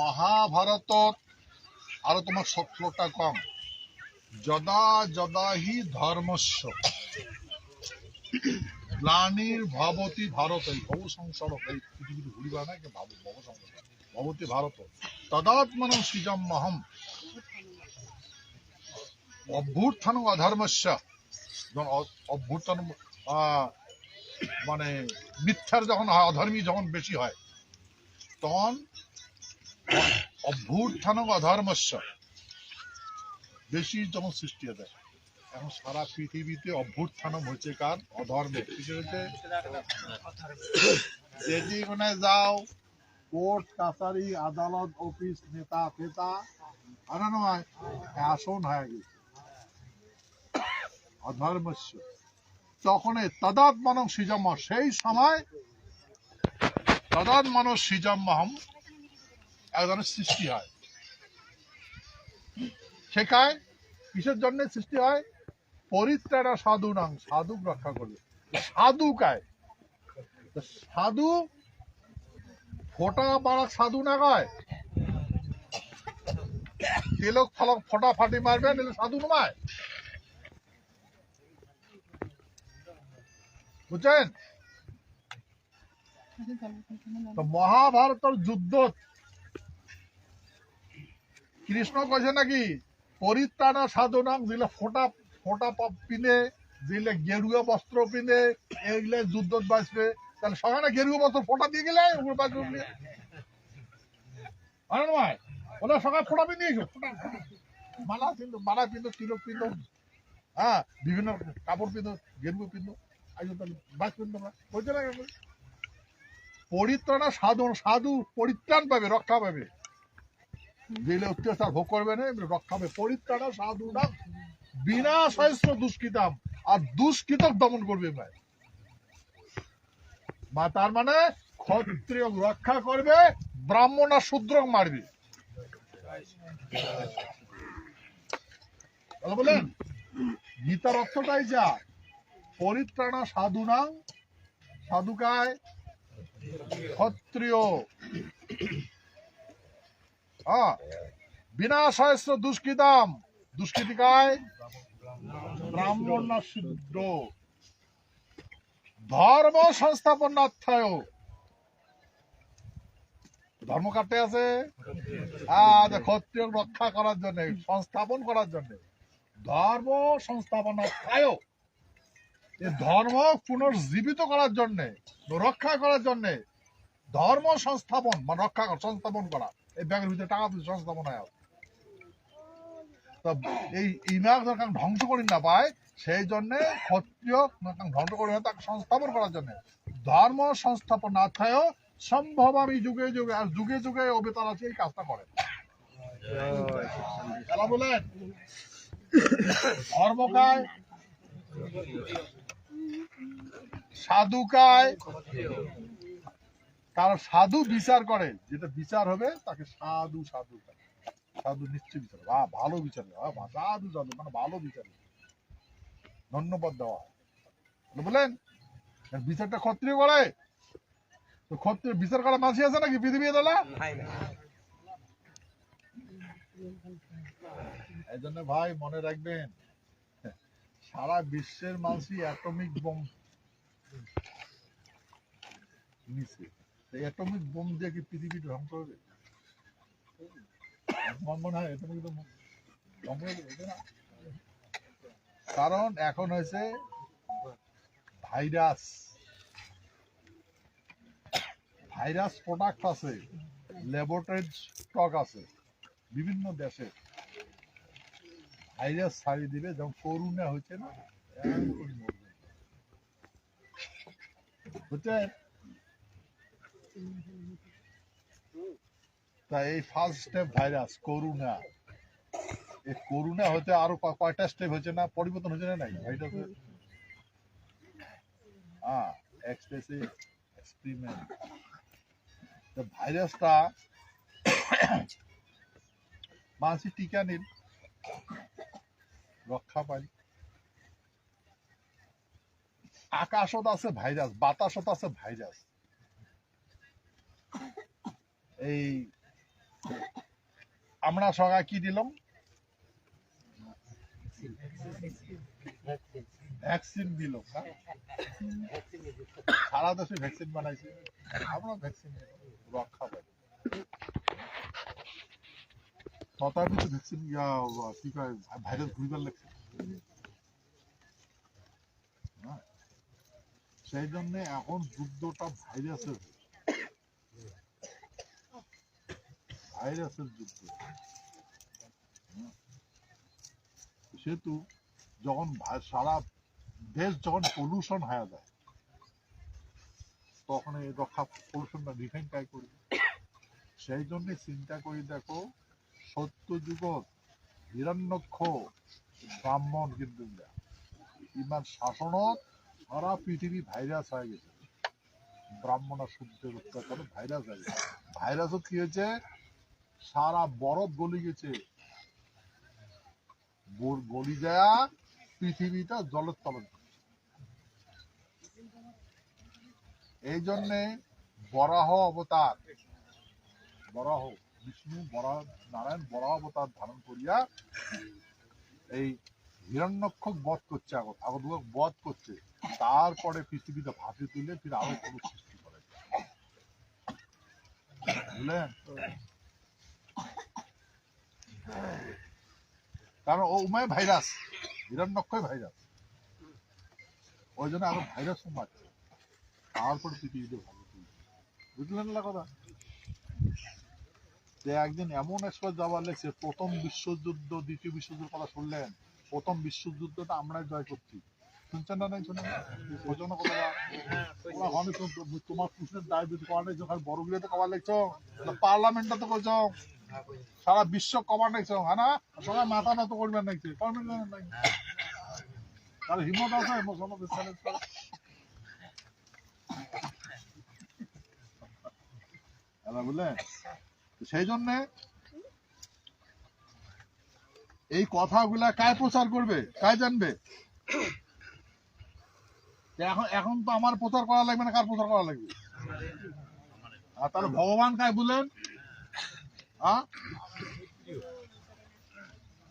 মহাভারতত। আৰু তোমার শ্লোকটা কম। যদা যদা হি ধর্মস্য গ্লানির ভবতী ভারত এই ভব সংসার এই পৃথিবীতে ঘুরিবা না ভাব ভব সংসার ভবতী ভারত তদাত্মন সৃজম মহম। অভ্যুত্থান অধর্মস্য যখন অভ্যুত্থান মানে মিথ্যার যখন হয় অধর্মী যখন বেশি হয়, তখন অভ্যুত্থান অধর্মস্য বেশি যখন সৃষ্টি এখন সারা পৃথিবীতে অভ্যুত্থান হয়েছে কার? অধর্মে। যাও, কোর্ট, কাছারি, আদালত, অফিস, নেতা, ফেতা আসন হয়ে গেছে। অধর্মস্য। তখন তদাত মানব সেই সময় তদাত মানব সৃজমহম এক ধরনের সৃষ্টি হয়। শেখায়, কিসের জন্য সৃষ্টি হয়? পরিত্রাণা সাধু নাম সাধু রক্ষা করবে। সাধু কায়? সাধু ফোটা বাড়া সাধু না কয়? তিলক ফলক ফোটা ফাটি মারবে, নিলে সাধু নয় বুঝছেন? তো মহাভারতের যুদ্ধ কৃষ্ণ কইছে নাকি? পরিত্রাণা সাধনাং দিলে ফোটা ফোটা পিনে দিলে গেরুয়া বস্ত্র পিনে এগুলো যুদ্ধ বাঁচবে তাহলে সকালে গেরুয়া বস্ত্র ফোটা দিয়ে গেলে বাঁচবে। মালা পিন্ধো মালা পিন্ধো হ্যাঁ বিভিন্ন কাপড় পিন্ধো গেরুয়া পিন্ধো তাহলে বলছে না পরিত্রাণা সাধন সাধু পরিত্রাণ পাবে রক্ষা পাবে। দিলে অত্যাচার ভোগ করবে না, এমনি রক্ষা হবে। পরিত্রাণা, সাধু না বিনা সহস্র দুষ্কৃতাম, আর দুষ্কৃতক দমন করবে ভাই বা তার মানে ক্ষত্রিয় রক্ষা করবে, ব্রাহ্মণ আর শূদ্র মারবে বলেন গীতার অর্থটাই যা। পরিত্রাণা, সাধু সাধুনাং সাধুকায় ক্ষত্রিয়। হ্যাঁ। বিনা সহস্র দুষ্কৃতাম দুষ্কৃতিকায় ব্রাহ্মণ না ধর্ম সংস্থাপনার্থায়। ধর্ম কাটতে আছে? আজ ক্ষত্রিয় রক্ষা করার জন্য, সংস্থাপন করার জন্য। ধর্ম সংস্থাপনার্থায়। ধর্ম পুনর্জীবিত করার জন্য, রক্ষা করার জন্য, ধর্ম সংস্থাপন মানে রক্ষা সংস্থাপন করা। এই ব্যাগের ভিতরে টাকা সংস্থাপন হয় এই ইমাক যখন ধ্বংস করি না পায় সেই জন্য ক্ষত্রিয় ধ্বংস করি না, তাকে সংস্থাপন করার জন্য। ধর্ম সংস্থাপন না থাকেও সম্ভব আমি যুগে যুগে, আর যুগে যুগে অবেতন আছে, এই কাজটা করে। খেলা বলেন ধর্মকায় সাধুকায় কারণ সাধু বিচার করে যেটা বিচার হবে তাকে সাধু সাধু সাধু নিশ্চয় বিচার বা ভালো বিচার। সাধু সাধু মানে ভালো বিচার ধন্যবাদ দেওয়া। বললেন বিচারটা ক্ষত্রিয় করে? তো ক্ষত্রিয় বিচার করা মাসি আছে নাকি পৃথিবী দাদা? এই জন্য ভাই মনে রাখবেন সারা বিশ্বের মানুষই অ্যাটমিক বোম অ্যাটমিক বোম দিয়ে কি পৃথিবী ধ্বংস হবে কারণ এখন হয়েছে ভাইরাস। ভাইরাস প্রোডাক্ট আছে ল্যাবরেটরি স্টক আছে, বিভিন্ন দেশে। ভাইরাস ছাড়ি দিবে, যেমন করোনা হয়েছে না। বুঝছেন তা এই ফার্স্ট স্টেপ ভাইরাস করোনা এই করোনা হতে আরও কয়টা স্টেপ হয়েছে না, পরিবর্তন হয়েছে না নাই? ভাইরাস হ্যাঁ এক্সপ্রেসিভ এক্সপেরিমেন্ট ভাইরাসটা মানুষের টিকা নিন। রক্ষা পাই আকাশত আছে ভাইরাস বাতাসত আছে ভাইরাস এই, আমরা সবাই কি দিলাম? ভ্যাকসিন দিলাম, না? সারা দেশে ভ্যাকসিন বানাইছে। আমরা ভ্যাকসিন রক্ষা পাই। তথাপি তো ভ্যাকসিন কি কয় ভাইরাস লাগছে। সেই জন্য এখন যুদ্ধটা ভাইরাসের। ভাইরাসের যুদ্ধ। সেহেতু যখন সারা দেশ যখন পলিউশন হয়ে যায়, তখন এই রক্ষা পলিউশনটা ডিফেন্ড কাই করি? সেই জন্য চিন্তা করি দেখো সত্য যুগত হিরণ্যক্ষ ব্রাহ্মণ কিন্তু ইমান শাসনত সারা পৃথিবী ভাইরাস হয়ে গেছে। ব্রাহ্মণ আর সূর্যের অত্যাচারে ভাইরাস হয়ে গেছে। ভাইরাসও কি হয়েছে? সারা বরফ গলি গেছে। গলি দেয়া পৃথিবীটা জলের তলে এই জন্যে বরাহ অবতার, বরাহ, বিষ্ণু, বরাহ, নারায়ণ, বরাহ অবতার ধারণ করিয়া এই হিরণ্যক্ষক বধ করছে আগত আগত বধ করছে। তারপরে পৃথিবীতে ভাসি তুলে ফির আরও কোনো সৃষ্টি করে বুঝলেন? কারণ ও উমায় ভাইরাস হিরণ্যক্ষয় ভাইরাস। ওই জন্য আরও ভাইরাস মারছে তারপর পৃথিবীতে ভালো বুঝলেন না কথা? যে একদিন এমন একবার যাবার লেগেছে, প্রথম বিশ্বযুদ্ধ, দ্বিতীয় বিশ্বযুদ্ধের কথা শুনলেন, প্রথম বিশ্বযুদ্ধটা আমরাই জয় করছি। শুনছেন না নাই শুনেন? বোঝানো কথা তোমরা কৃষ্ণের ডায়াবেটিস কমার লাগছো খালি বড় গিয়ে তো কমার লাগছো? পার্লামেন্টটা তো করছ? সারা বিশ্ব কমার লাগছো হ্যাঁ না? সবাই মাথা নত করবেন নাকি করবেন নাই। হিম্মত আছে মুসলমান চ্যালেঞ্জ সেই জন্যে এই কথাগুলা কায় প্রচার করবে? কায় জানবে? এখন এখন তো আমার প্রচার করা লাগবে না, কার প্রচার করা লাগবে? আর তাহলে ভগবান কায় বললেন? হ্যাঁ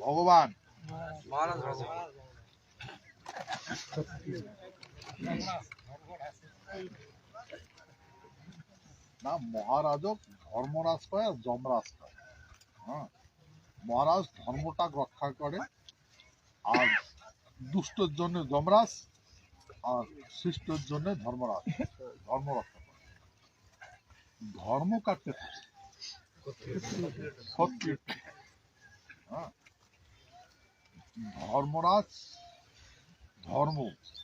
ভগবান। না মহারাজক ধর্মরাজ কয় আর যমরাজ কয় হ্যাঁ? মহারাজ ধর্মটা রক্ষা করে, আর দুষ্টর জন্য যমরাজ, আর শিষ্টর জন্য ধর্মরাজ ধর্ম রক্ষা করে। ধর্ম কাটতে থাকে। হ্যাঁ ধর্মরাজ ধর্ম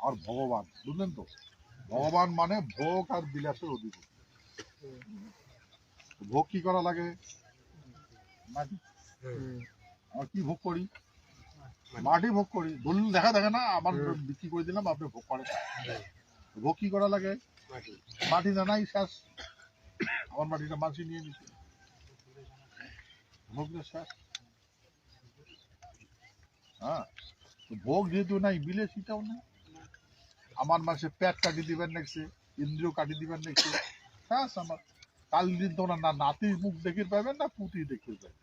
আর ভগবান বুঝলেন তো? ভগবান মানে ভোগ আর বিলাসের অধিপতি। ভোগ কি করা লাগে? আমরা কি ভোগ করি? মাটি ভোগ করি। দলিল দেখা দেখে না আমার বিক্রি করে দিলাম আপনি ভোগ করেন। ভোগ কি করা লাগে? মাটি। জানাই শেষ আমার মাটিটা মাছি নিয়ে নিচ্ছে। ভোগ হ্যাঁ ভোগ যেহেতু নাই বিলেসিটাও না আমার মাসে পেট কাটি দিবেন দেখছে ইন্দ্রিয় কাটি দিবেন দেখছে শেষ আমার কাল দিন তোমরা না নাতির মুখ দেখে পাবেন না পুঁতি দেখে পাবেন।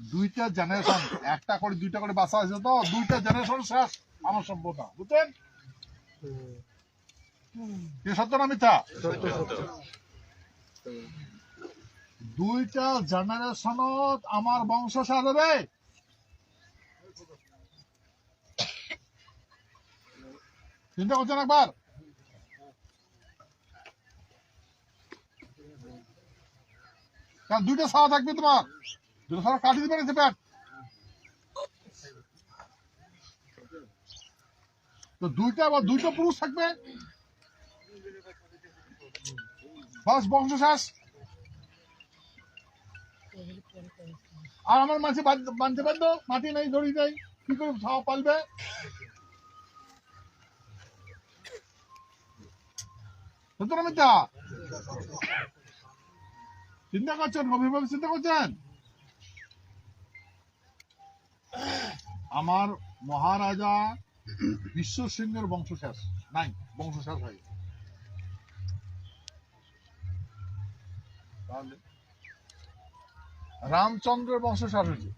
দুইটা জেনারেশন একটা করে দুইটা করে বাসা আছে তো দুইটা জেনারেশন শেষ আমার সভ্যতা বুঝছেন? কি সত্য না মিথ্যা? দুইটা জেনারেশনত আমার বংশ হবে চিন্তা করছেন একবার? দুইটা ছাওয়া থাকবে তোমার। দুটো ছাওয়া কাটি দিবে না প্যাট তো দুইটা বা দুইটা পুরুষ থাকবে? বাস বংশ আর আমার মাঝে বাঁধতে পারতো মাটি নাই, দড়ি নাই, কি করে ছাওয়া পালবে? চিন্তা করছেন চিন্তা করছেন? আমার মহারাজা বিশ্ব সিংহের বংশ শেষ নাই বংশ শেষ হয়ে তাহলে। রামচন্দ্রের বংশ হয়েছে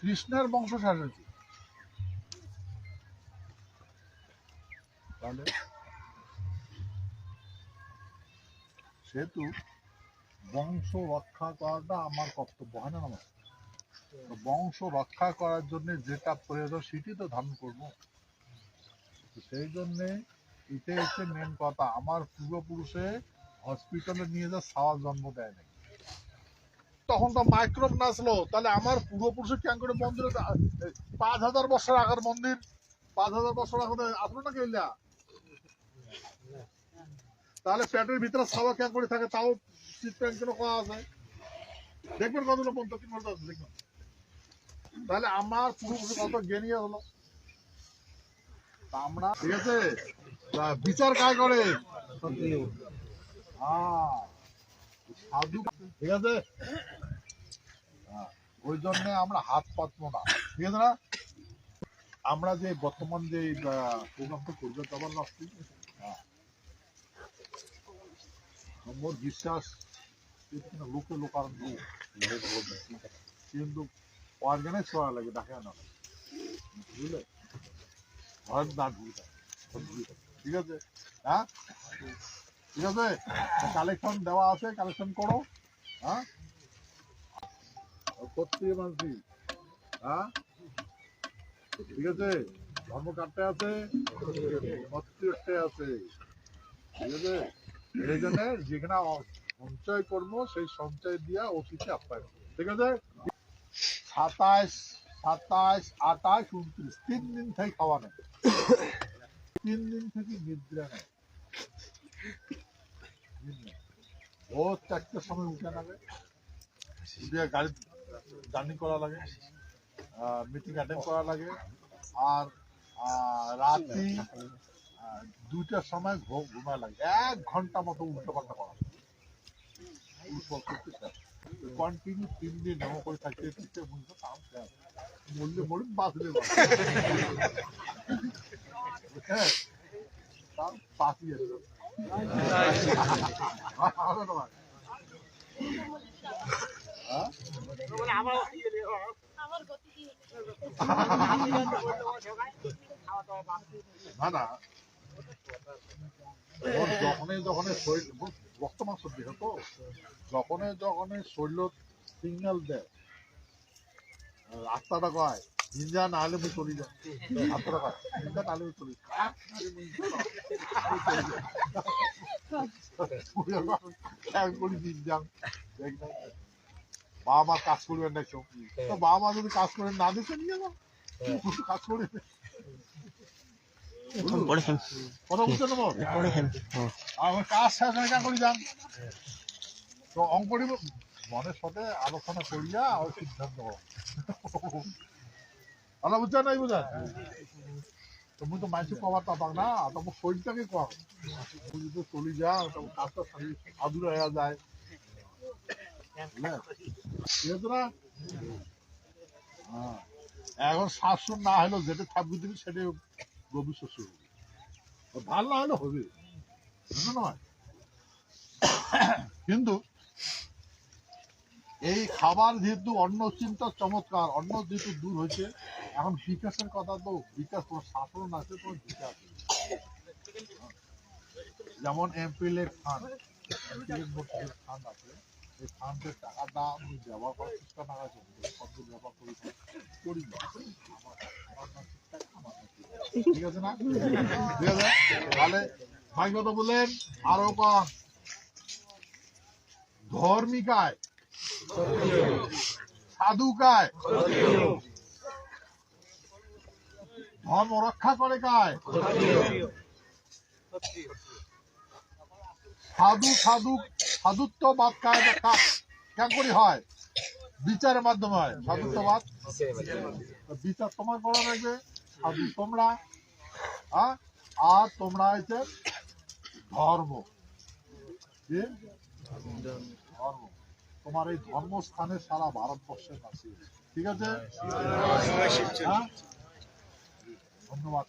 কৃষ্ণের বংশ হয়েছে তাহলে সেহেতু বংশ রক্ষা করাটা আমার কর্তব্য, হয় না আমার বংশ রক্ষা করার জন্য যেটা প্রয়োজন সেটি তো ধারণ করব। সেই জন্যে এটাই হচ্ছে মেন কথা, আমার পূর্বপুরুষে হসপিটালে নিয়ে যা সাওয়ার জন্ম দেয় নাই তখন তো মাইক্রোব নাচলো। তাহলে আমার পূর্বপুরুষে কেন করে মন্দিরে পাঁচ হাজার বছর আগের মন্দির? পাঁচ হাজার বছর আগে আসলো না কেলা তাহলে পেটের ভিতরে সাওয়া কেন করে থাকে? তাও চিত্রাঙ্কন কেন করা আছে। দেখবেন কতগুলো পর্যন্ত কি বলতে আছে, দেখবেন। তাহলে আমার পূর্বপুরুষ কত জ্ঞানী হলো। আমরা ঠিক আছে? বিচার কাজ করে? সাধু ঠিক আছে? হ্যাঁ, ওই জন্য আমরা হাত পাতবো না ঠিক আছে না? আমরা যে বর্তমান যে প্রোগ্রামটা করবে তখন লাগছি মোর বিশ্বাস লোকে লোকারণ কিন্তু অর্গানাইজ করা লাগে দেখে না। বুঝলে? ঠিক আছে? হ্যাঁ? ঠিক আছে? কালেকশন দেওয়া আছে কালেকশন করো। হ্যাঁ? হ্যাঁ? ঠিক আছে? ধর্ম কার্ডটা আছে প্রত্যেকটা আছে। ঠিক আছে? এই জন্য যেখানে সঞ্চয় করব, সেই সঞ্চয় দিয়া অফিসে আপ্যায়ন। ঠিক আছে? সাতাইশ সাতাইশ, আঠাশ, উনত্রিশ। তিন দিন থেকে খাওয়া নেই। তিন দিন থেকে নিদ্রা নেই। ভোর চারটের সময় উঠে নেবে উঠে গাড়ি জার্নি করা লাগে মিটিং অ্যাটেন্ড করা লাগে, আর রাত্রি দুইটার সময় ঘু- ঘুমায় লাগে এক ঘণ্টা মতো উল্টো পাল্টা করা কন্টিনিউ তিন দিন এমন করে থাকতে থাকতে তাও শেষ। মরলে মরি বাঁচলে বাঁচি। হ্যাঁ তাও বাঁচি আছে। না না। যখনই যখনই শরীর ব- বর্তমান সর্দি হতো যখনই যখনই শরীর সিগন্যাল দেয় আত্মাটা কয় মুই আবার খেয়াল করি নিন্দাম দেখ বাবা মা কাজ করবেন না কেউ তো বাবা মা যদি কাজ করে না দিতে নিয়ে যাব কাজ করে কথা বুঝতে নেব আমার কাজ শেষ হয়ে করি যান তো অঙ্ক মনের সাথে আলোচনা করিয়া আর সিদ্ধান্ত। আলা বুঝছেন নাই বুঝেন তুমি তো মাইসে কবার তা পাক না তোমার শরীরটাকে কর তুমি যদি চলে যাও তখন কাজটা আদুর হয়ে যায়। হ্যাঁ। এখন শাসন না হলেও যেটা থাকবে তুমি সেটাই রবি শস্য ভালো না হলে হবে। নয় কিন্তু এই খাবার যেহেতু অন্ন চিন্তা চমৎকার, অন্ন যেহেতু দূর হয়েছে এখন বিকাশের কথা তো, বিকাশ তোর শাসন আছে তোর বিকাশ। যেমন এমপিলের ফান্ড এমপিলের ফান্ড আছে, এই ফান্ডের টাকাটা আমি ব্যবহার করার চেষ্টা না আছে কত ব্যবহার করি করি না। ঠিক আছে না? ঠিক আছে? তাহলে ভাই কথা বললেন, আরও কন ধর্মিকায়, সাধুকায় ধর্ম রক্ষা করে কায় সাধু সাধু সাধুত্ববাদ কায় কেন করি হয়? বিচারের মাধ্যমে হয়। সাধুত্ববাদ? বিচার তোমার করা লাগবে সাধু তোমরা। হ্যাঁ? আর তোমরা হয়েছে ধর্ম। ধর্ম। তোমার এই ধর্মস্থানে সারা ভারতবর্ষের আছে ঠিক আছে? হ্যাঁ? ধন্যবাদ।